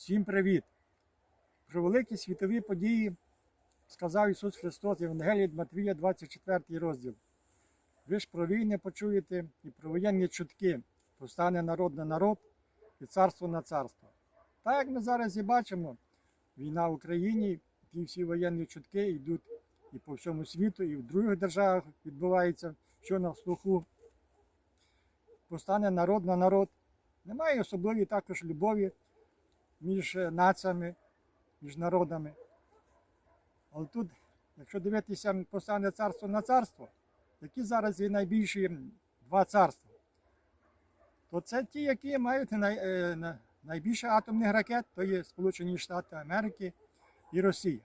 Всім привіт! Про великі світові події сказав Ісус Христос Євангелії Матвія, 24 розділ. Ви ж про війни почуєте і про воєнні чутки, повстане народ на народ і царство на царство. Так як ми зараз і бачимо, війна в Україні, ті всі воєнні чутки йдуть і по всьому світу, і в других державах відбувається, що на слуху. Повстане народ на народ. Немає особливої також любові між е, націями, між народами. Але тут, якщо дивитися постане царство на царство, які зараз є найбільші два царства, то це ті, які мають най, е, найбільше атомних ракет, то є Сполучені Штати Америки і Росія.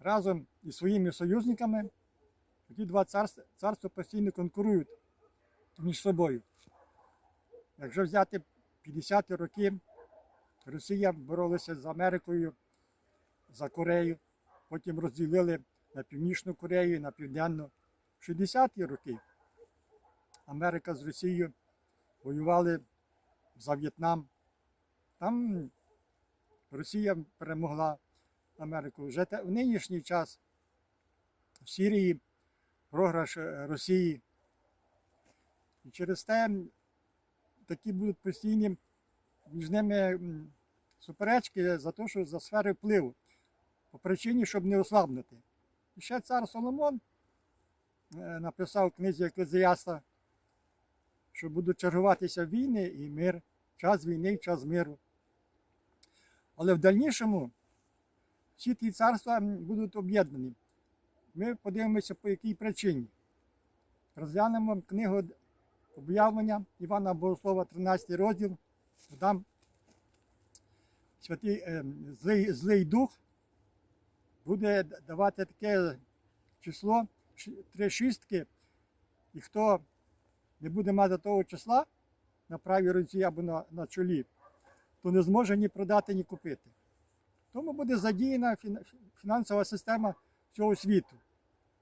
Разом із своїми союзниками ті два царства, царства постійно конкурують між собою. Якщо взяти 50-ті роки, Росія боролася з Америкою за Корею, потім розділили на Північну Корею і на Південну. В 60-ті роки Америка з Росією воювали за В'єтнам. Там Росія перемогла Америку. Вже в нинішній час в Сирії програш е, Росії. І через те такі будуть постійні між ними суперечки за те, що за сфери впливу, по причині, щоб не ослабнути. І ще цар Соломон е, написав в книзі Еклезіаста, що будуть чергуватися війни і мир, час війни і час миру. Але в дальнішому всі ті царства будуть об'єднані. Ми подивимося, по якій причині. Розглянемо книгу об'явлення Івана Богослова, 13 розділ. Там святий е, злий, злий дух буде давати таке число, три шістки, і хто не буде мати того числа на правій руці або на, на чолі, то не зможе ні продати, ні купити. Тому буде задіяна фінансова система всього світу.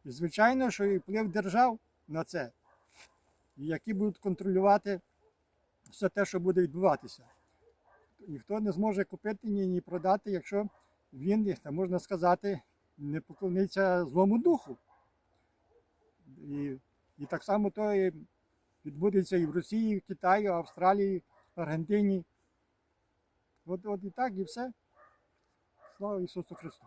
І звичайно, що і вплив держав на це, які будуть контролювати все те, що буде відбуватися. Ніхто не зможе купити ні, ні продати, якщо він, можна сказати, не поклониться злому духу. І, і так само то і відбудеться і в Росії, і в Китаї, Австралії, Аргентині. От, от і так, і все. Слава Ісусу Христу!